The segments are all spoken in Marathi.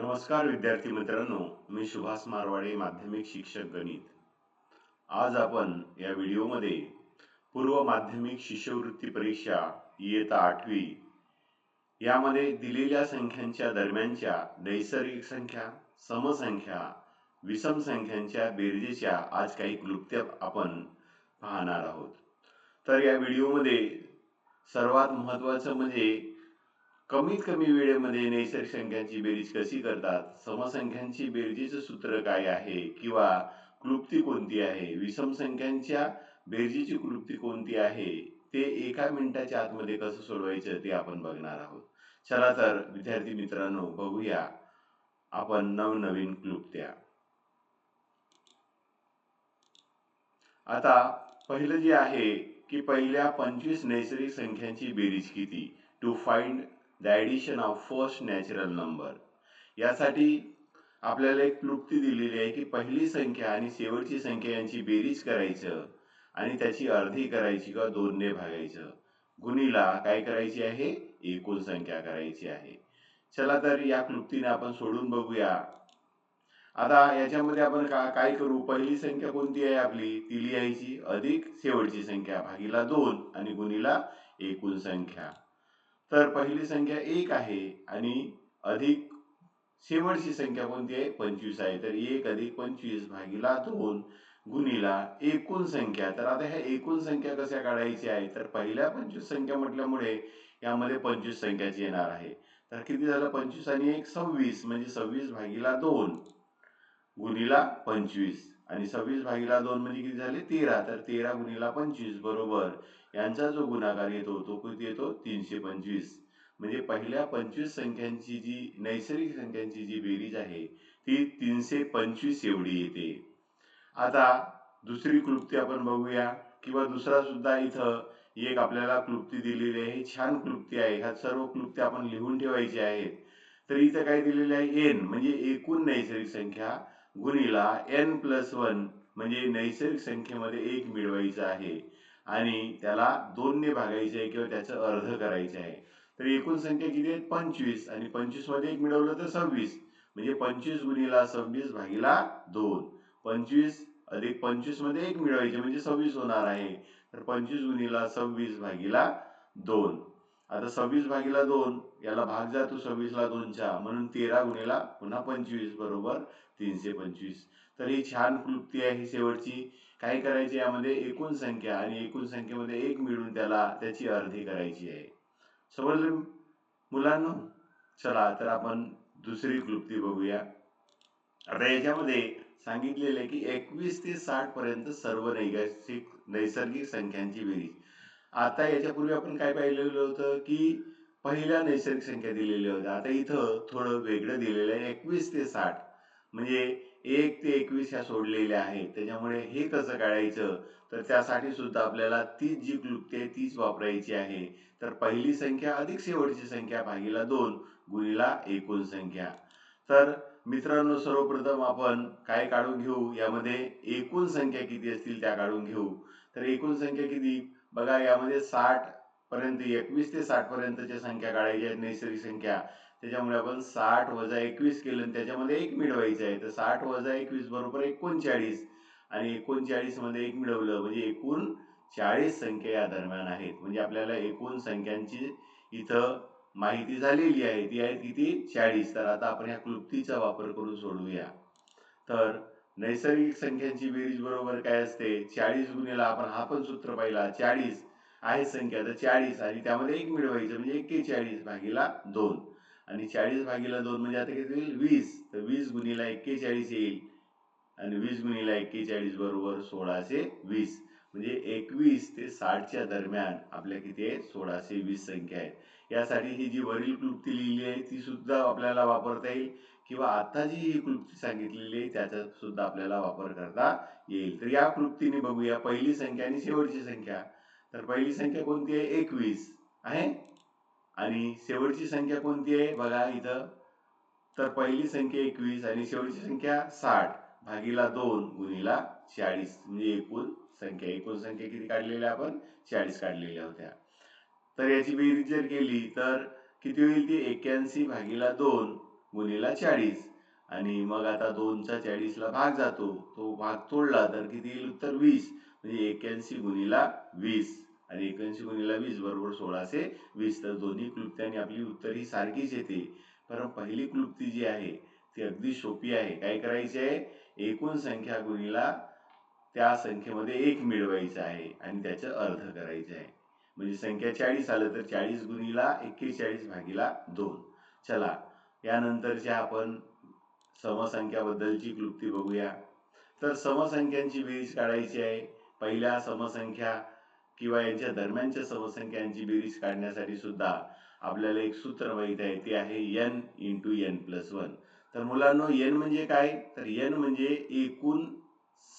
नमस्कार विद्यार्थी मित्रांनो मी सुभाष मारवाडे माध्यमिक शिक्षक गणित. आज आपण या व्हिडिओमध्ये पूर्व माध्यमिक शिष्यवृत्ती परीक्षा इयत्ता आठवी यामध्ये दिलेल्या संख्यांच्या दरम्यानच्या नैसर्गिक संख्या समसंख्या विषम संख्यांच्या बेरजेच्या आज काही क्लुप्त्या आपण पाहणार आहोत. तर या व्हिडिओमध्ये सर्वात महत्त्वाचं म्हणजे कमीत कमी वेळेमध्ये नैसर्गिक संख्यांची बेरीज कशी करतात? समसंख्यांची बेरजेचं सूत्र काय आहे? किंवा क्लुप्ती कोणती आहे? विषम संख्यांच्या बेरजेची क्लुप्ती कोणती आहे? ते एका मिनिटाच्या आतमध्ये कसं सोडवायचं ते आपण बघणार आहोत. चला तर विद्यार्थी मित्रांनो बघूया आपण नवनवीन क्लुप्त्या. आता पहिलं जे आहे की पहिल्या पंचवीस नैसर्गिक संख्यांची बेरीज किती? To find the addition of first natural number यासाठी आपल्याला एक क्लुप्ती दिलेली आहे की पहिली संख्या आणि शेवटची संख्या यांची बेरीज करायचं आणि त्याची अर्धी करायची किंवा दोनने भागायचं. गुणीला काय करायची आहे? एकूण संख्या करायची आहे. चला तर या क्लुप्तीने आपण सोडून बघूया. आता याच्यामध्ये आपण का काय करू? पहिली संख्या कोणती आहे आपली? ती लिहायची अधिक शेवटची संख्या. भागीला दोन आणि गुणीला एकूण संख्या. तर पहिली संख्या एक आहे आणि अधिक शेवटची संख्या कोणती आहे? पंचवीस आहे. तर एक अधिक पंचवीस भागीला दोन गुणीला एकूण संख्या. तर आता ह्या एकूण संख्या कशा काढायची आहे? तर पहिल्या पंचवीस संख्या म्हटल्यामुळे यामध्ये पंचवीस संख्याची येणार आहे. तर किती झालं? पंचवीस आणि एक सव्वीस. म्हणजे सव्वीस भागीला दोन गुणीला पंचवीस. आणि सव्वीस भागीला दोन म्हणजे किती झाले? तेरा. तर तेरा गुणीला पंचवीस बरोबर. यांचा जो गुणाकार येतो तो किती येतो? तीनशे पंचवीस. म्हणजे पहिल्या पंचवीस संख्यांची जी नैसर्गिक संख्यांची जी बेरीज आहे ती तीनशे पंचवीस एवढी येते. आता दुसरी क्लुप्ती आपण बघूया. किंवा दुसरा सुद्धा इथं एक आपल्याला क्लुप्ती दिलेली आहे. छान क्लुप्ती आहे. ह्या सर्व क्लुप्ती आपण लिहून ठेवायची आहेत. तर इथं काय दिलेलं आहे? एन. म्हणजे एकूण नैसर्गिक संख्या. गुणीला एन प्लस वन म्हणजे नैसर्गिक संख्येमध्ये एक मिळवायचं आहे. आणि त्याला दोनने भागायचे आहे किंवा त्याचं अर्ध करायचं आहे. तर एकूण संख्या किती आहेत? पंचवीस. आणि पंचवीसमध्ये एक मिळवलं तर सव्वीस. म्हणजे पंचवीस गुणीला सव्वीस भागीला दोन. पंचवीस अधिक पंचवीसमध्ये एक मिळवायचे म्हणजे सव्वीस होणार आहे. तर पंचवीस गुणीला सव्वीस भागीला दोन. आता सव्वीस भागीला दोन याला भाग जातो सव्वीसला दोनच्या. म्हणून तेरा गुणेला पुन्हा पंचवीस बरोबर तीनशे पंचवीस. तर ही छान क्लुप्ती आहे ही शेवटची. काय करायची यामध्ये? एकूण संख्या आणि एकूण संख्येमध्ये एक मिळून त्याला त्याची अर्धी करायची आहे. समजलं मुलांना चला तर आपण दुसरी क्लुप्ती बघूया. आता याच्यामध्ये सांगितलेलं आहे की एकवीस ते साठ पर्यंत सर्व नैसर्गिक नैसर्गिक संख्यांची बेरीज. आता याच्यापूर्वी आपण काय पाहिलेलं होतं की पहिल्या नैसर्गिक संख्या दिलेल्या होत्या. आता इथं थोडं वेगळं दिलेलं आहे. एकवीस ते साठ. म्हणजे एक ते एकवीस ह्या सोडलेल्या आहेत. त्याच्यामुळे हे कसं काढायचं? तर त्यासाठी सुद्धा आपल्याला तीच जी क्लुप्ती आहे तीच वापरायची आहे. तर पहिली संख्या अधिक शेवटची संख्या भागीला दोन गुणीला एकूण संख्या. तर मित्रांनो सर्वप्रथम आपण काय काढून घेऊ? यामध्ये एकूण संख्या किती असतील त्या काढून घेऊ. तर एकूण संख्या किती? बघा यामध्ये साठ पर्यंत एकवीस ते साठ पर्यंतच्या संख्या काढायच्या आहेत नैसर्गिक संख्या. त्याच्यामुळे आपण साठ वजा एकवीस केलं आणि त्याच्यामध्ये एक मिळवायचं आहे. तर साठ वजा एकवीस बरोबर एकोणचाळीस. आणि एकोणचाळीसमध्ये एक मिळवलं म्हणजे एकूण चाळीस संख्या या दरम्यान आहेत. म्हणजे आपल्याला एकूण संख्यांची इथं माहिती झालेली आहे. ती आहे किती? चाळीस. तर आता आपण ह्या क्लुप्तीचा वापर करून सोडवूया. तर नैसर्गिक संख्यांची बेरीज बरोबर काय असते? चाळीस गुणीला आपण हा पण सूत्र पाहिला चाळीस आहे संख्या तर चाळीस आणि त्यामध्ये एक मिळवायचं म्हणजे एक्केचाळीस भागीला दोन. आणि चाळीस भागीला दोन म्हणजे आता किती होईल? वीस. तर वीस गुणीला एक्केचाळीस येईल. आणि वीस गुणीला एक्केचाळीस बरोबर सोळाशे वीस. म्हणजे एकवीस ते साठच्या दरम्यान आपल्या किती आहे सोळाशे वीस संख्या आहेत. यासाठी ही जी वरील क्लुप्ती लिहिली आहे ती सुद्धा आपल्याला वापरता येईल किंवा आता जी ही क्लुप्ती सांगितलेली आहे त्याचा सुद्धा आपल्याला वापर करता येईल. तर या क्लुप्तीने बघूया पहिली संख्या आणि शेवटची संख्या. तर पहिली संख्या कोणती आहे? एकवीस. आहे? आणि शेवटची संख्या कोणती आहे? बघा इथं. तर पहिली संख्या एकवीस आणि शेवटची संख्या साठ. भागीला दोन गुणीला चाळीस म्हणजे एकूण संख्या. एकूण संख्या किती काढलेल्या आपण? चाळीस काढलेल्या होत्या. तर याची बेरीज जर केली तर किती होईल ती? एक्क्याऐंशी भागीला दोन गुणीला चाळीस. आणि मग आता दोनचा चाळीसला भाग जातो. तो भाग तोडला तर किती येईल उत्तर? वीस. म्हणजे एक्याऐंशी गुणीला वीस. आणि एक्याऐंशी गुणीला वीस बरोबर सोळाशे वीस. तर दोन्ही क्लुप्त्यांनी आपली उत्तर ही सारखीच येते. पण पहिली क्लुप्ती जी आहे ती अगदी सोपी आहे. काय करायची आहे? एकूण संख्या गुणीला त्या संख्येमध्ये एक मिळवायचं आहे आणि त्याचं अर्ध करायचं आहे. म्हणजे संख्या चाळीस आलं तर चाळीस गुणीला एक्केचाळीस भागीला दोन. चला यानंतरच्या आपण समसंख्याबद्दलची क्लुप्ती बघूया. तर समसंख्यांची बेरीज काढायची आहे. पहिल्या समसंख्या किंवा यांच्या दरम्यानच्या समसंख्यांची बेरीज काढण्यासाठी सुद्धा आपल्याला एक सूत्र माहीत आहे. ते आहे N into N plus one तर मुलांनो एन म्हणजे काय? तर एन म्हणजे एकूण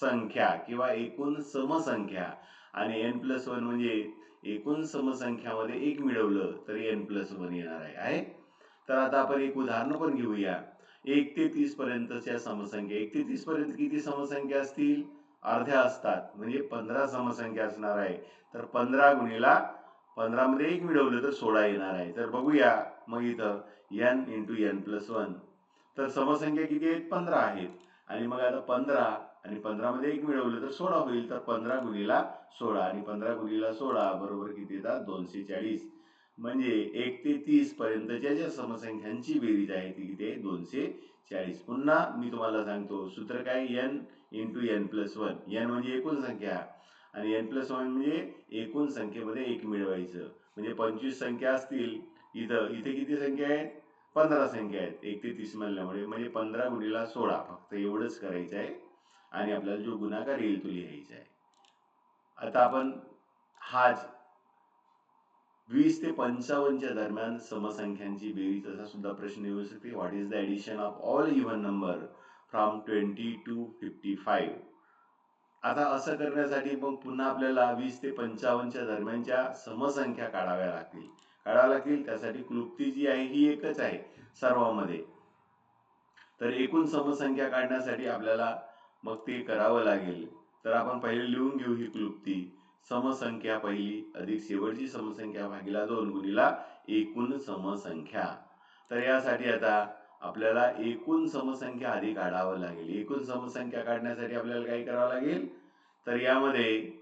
संख्या किंवा एकूण समसंख्या. आणि एन प्लस वन म्हणजे एकूण समसंख्यामध्ये एक मिळवलं तर एन प्लस वन येणार आहे. आहे? तर आता आपण एक उदाहरण पण घेऊया. एक ते तीस पर्यंतच्या समसंख्या. एक ते तीस पर्यंत किती समसंख्या असतील? अर्ध्या असतात. म्हणजे पंधरा समसंख्या असणार आहे. तर पंधरा गुणिला पंधरामध्ये एक मिळवलं तर सोळा येणार आहे. तर बघूया मग इथं N into N plus one तर समसंख्या किती आहेत? पंधरा आहेत. आणि मग आता पंधरा आणि पंधरामध्ये एक मिळवलं तर सोळा होईल. तर पंधरा गुणीला सोळा आणि पंधरा गुणीला सोळा बरोबर किती येतात? दोनशे चाळीस. म्हणजे एक ते तीस पर्यंतच्या ज्या समसंख्यांची बेरीज आहे ती किती आहे? दोनशे चाळीस. पुन्हा मी तुम्हाला सांगतो सूत्र काय? N into N plus one N म्हणजे एकूण संख्या. आणि एन प्लस वन म्हणजे एकूण संख्येमध्ये एक मिळवायचं. म्हणजे पंचवीस संख्या असतील. इथं इथे किती संख्या आहेत? पंधरा संख्या आहेत. एक ते तीस म्हणल्यामुळे म्हणजे पंधरा गुणीला सोळा. फक्त एवढंच करायचं आहे. आणि आपल्याला जो गुणाकार येईल तो लिहायचा आहे. आता आपण हाच वीस ते पंचावन्नच्या दरम्यान समसंख्यांची बेरीज असा सुद्धा प्रश्न येऊ शकते. What is the addition of all even number from twenty to fifty five आता असं करण्यासाठी मग पुन्हा आपल्याला वीस ते पंचावन्नच्या दरम्यानच्या समसंख्या काढाव्या लागतील. काढाव्या लागतील त्यासाठी क्लुप्ती जी आहे ही एकच आहे सर्वांमध्ये. तर एकूण समसंख्या काढण्यासाठी आपल्याला मग ते करावं लागेल. तर आपण पहिले लिहून घेऊ ही क्लुप्ती समसंख्या पहिली अधिक शेवटची समसंख्या भागीला दोन गुणीला एकूण समसंख्या. तर यासाठी आता आपल्याला एकूण समसंख्या आधी काढावं लागेल. एकूण समसंख्या काढण्यासाठी आपल्याला काय करावं लागेल? तर यामध्ये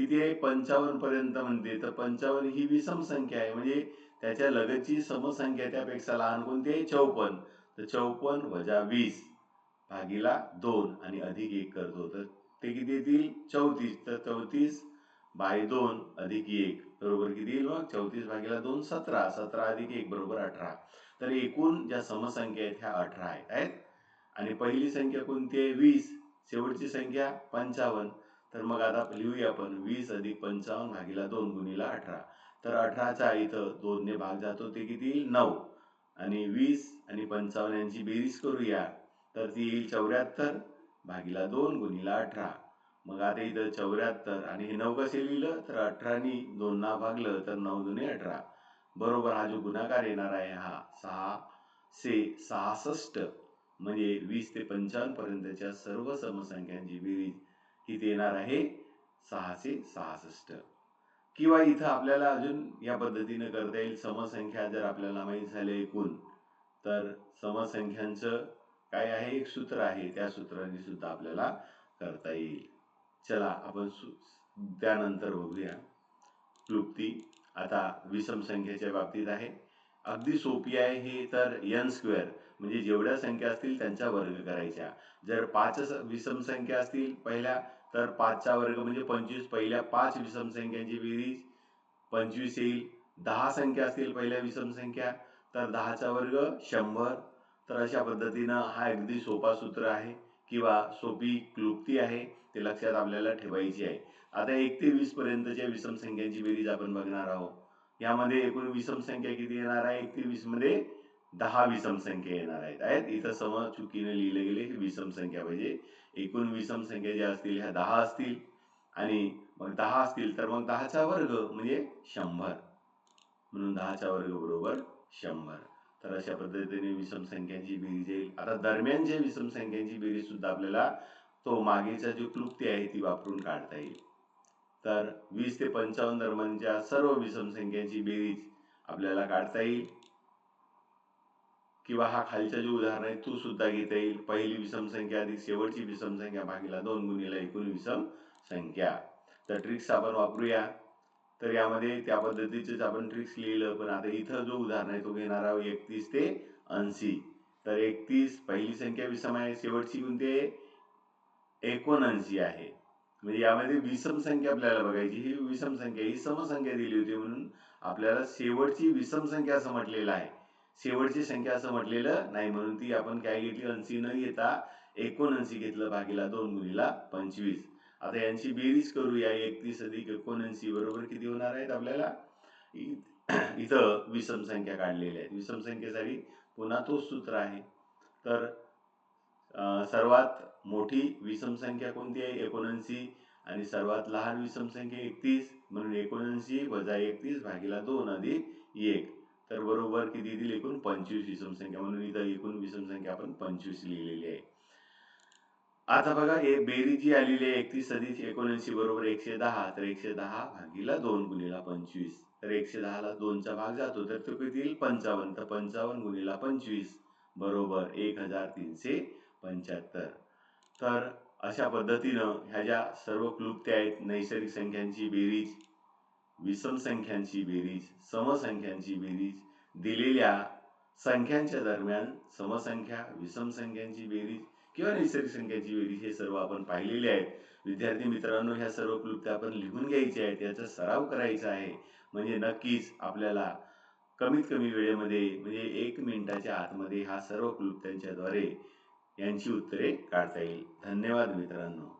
किती आहे पंचावन्न पर्यंत म्हणते. तर पंचावन्न ही विषम संख्या आहे. म्हणजे त्याच्या लगतची समसंख्या त्यापेक्षा लहान कोणती आहे? चौपन्न. तर चौपन्न वजा वीस भागीला दोन आणि अधिक एक करतो. तर ते किती येतील? चौतीस. तर चौतीस बाय दोन अधिक एक. बरोबर किती येईल मग? चौतीस भागीला दोन सतरा. सतरा अधिक एक बरोबर अठरा. तर एकूण ज्या समसंख्या आहेत ह्या अठरा आहेत. आहेत. आणि पहिली संख्या कोणती आहे? वीस. शेवटची संख्या पंचावन्न. तर मग आता लिहूया आपण. वीस अधिक पंचावन्न भागीला दोन गुणीला अठरा. तर अठराचा इथं दोनने भाग जातो ते किती येईल? नऊ. आणि वीस आणि पंचावन्न यांची बेरीज करूया. तर ती येईल चौऱ्याहत्तर भागीला दोन गुणीला अठरा. मग आता इथं चौऱ्याहत्तर आणि हे नऊ कसे लिहिलं? तर अठरानी दोनना भागलं तर नऊ दुने अठरा. बरोबर हा जो गुणाकार येणार आहे हा सहा से सहासष्ट. म्हणजे वीस ते पंचावन्न पर्यंतच्या सर्व समसंख्यांची बेरीज इथे येणार आहे सहाशे सहासष्ट. किंवा इथं आपल्याला अजून या पद्धतीनं करता येईल. समसंख्या जर आपल्याला माहीत झाल्या एकूण तर समसंख्यांचं काय आहे? एक सूत्र आहे. त्या सूत्राने सुद्धा आपल्याला करता येईल. चला आपण सु त्यानंतर बघूया. क्लुप्ती आता विषम संख्येच्या बाबतीत आहे. अगदी सोपी आहे हे तर एन स्क्वेअर म्हणजे जेवढ्या संख्या असतील त्यांच्या वर्ग करायच्या जर पाच विषम संख्या असतील पहिल्या तर पाचचा वर्ग म्हणजे पंचवीस. पहिल्या पाच विषम संख्यांची बेरीज. पंचवीस येईल. दहा संख्या असतील पहिल्या विषम संख्या. तर दहाचा वर्ग शंभर. तर अशा पद्धतीनं हा अगदी सोपा सूत्र आहे किंवा सोपी क्लुप्ती आहे ते लक्षात आपल्याला ठेवायची आहे. आता एक ते वीस पर्यंतच्या विषम संख्यांची बेरीज आपण बघणार आहोत. यामध्ये एकूण विषम संख्या किती येणार आहे? एक ते वीसमध्ये दहा विषम संख्या येणार आहेत. आहेत. इथं सम चुकीने लिहिले गेले ही विषम संख्या पाहिजे. एकूण विषम संख्या ज्या असतील ह्या दहा असतील. आणि मग दहा असतील तर मग दहाचा वर्ग म्हणजे शंभर. म्हणून दहाचा वर्ग बरोबर शंभर. तर अशा पद्धतीने विषम संख्यांची बेरीज येईल. आता दरम्यानच्या विषम संख्यांची बेरीज सुद्धा आपल्याला तो मागेचा जो क्लुप्ती आहे ती वापरून काढता येईल. तर वीस ते पंचावन्न दरम्यानच्या सर्व विषम संख्यांची बेरीज आपल्याला काढता येईल. किंवा हा खालच्या जो उदाहरण आहे तू सुद्धा घेता येईल. पहिली विषम संख्या आधी शेवटची विषम संख्या भागीला दोन गुणीला एकूण विषम संख्या. तर ट्रिक्स आपण वापरूया. तर यामध्ये त्या पद्धतीचेच आपण ट्रिक्स लिहिलं पण आता इथं जो उदाहरण आहे तो घेणार आहोत एकतीस ते ऐंशी. तर एकतीस पहिली संख्या विषम आहे शेवटची कोणती आहे एकोणऐंशी आहे. म्हणजे यामध्ये विषम संख्या आपल्याला बघायची ही विषम संख्या ही समसंख्या दिली होती म्हणून आपल्याला शेवटची विषम संख्या असं म्हटलेलं आहे. शेवटची संख्या असं म्हटलेलं नाही म्हणून ती आपण काय घेतली? ऐंशी न घेता एकोणऐंशी घेतलं भागीला दोन गुणीला पंचवीस. आता यांची बेरीज करूया एकतीस अधिक एकोणऐंशी बरोबर किती होणार आहेत आपल्याला? इ- इथं विषम संख्या काढलेल्या आहेत विषम संख्येसाठी पुन्हा तोच सूत्र आहे. तर सर्वात मोठी विषम संख्या कोणती आहे? एकोणऐंशी आणि सर्वात लहान विषम संख्या एकतीस. म्हणून एकोणऐंशी वजा एकतीस भागीला दोन अधिक एक. तर बरोबर किती येतील? एकूण पंचवीस विषम संख्या. म्हणून इथं एकूण विषम संख्या आपण पंचवीस लिहिलेली आहे. आता बघा हे बेरीज जी आलेली आहे एकतीस सदीस एकोणऐंशी बरोबर एकशे दहा. तर एकशे दहा भागीला दोन गुणीला पंचवीस. तर एकशे दहाला दोनचा भाग जातो. तर तो किती येईल? पंचावन्न. तर पंचावन्न गुणीला पंचवीस बरोबर एक हजार तीनशे पंच्याहत्तर. तर अशा पद्धतीनं ह्या ज्या सर्व क्लुप्त्या आहेत नैसर्गिक संख्यांची बेरीज विषम संख्यांची बेरीज समसंख्यांची बेरीज दिलेल्या संख्यांच्या दरम्यान समसंख्या विषम संख्यांची बेरीज किंवा नैसर्गिक संख्यांची बेरीज हे सर्व आपण पाहिलेले आहेत. विद्यार्थी मित्रांनो ह्या सर्व क्लुप्त्या आपण लिहून घ्यायच्या आहेत. याचा सराव करायचा आहे. म्हणजे नक्कीच आपल्याला कमीत कमी वेळेमध्ये म्हणजे एक मिनिटाच्या आतमध्ये हा सर्व क्लुप्त्यांच्याद्वारे यांची उत्तरे काढता येईल. धन्यवाद मित्रांनो.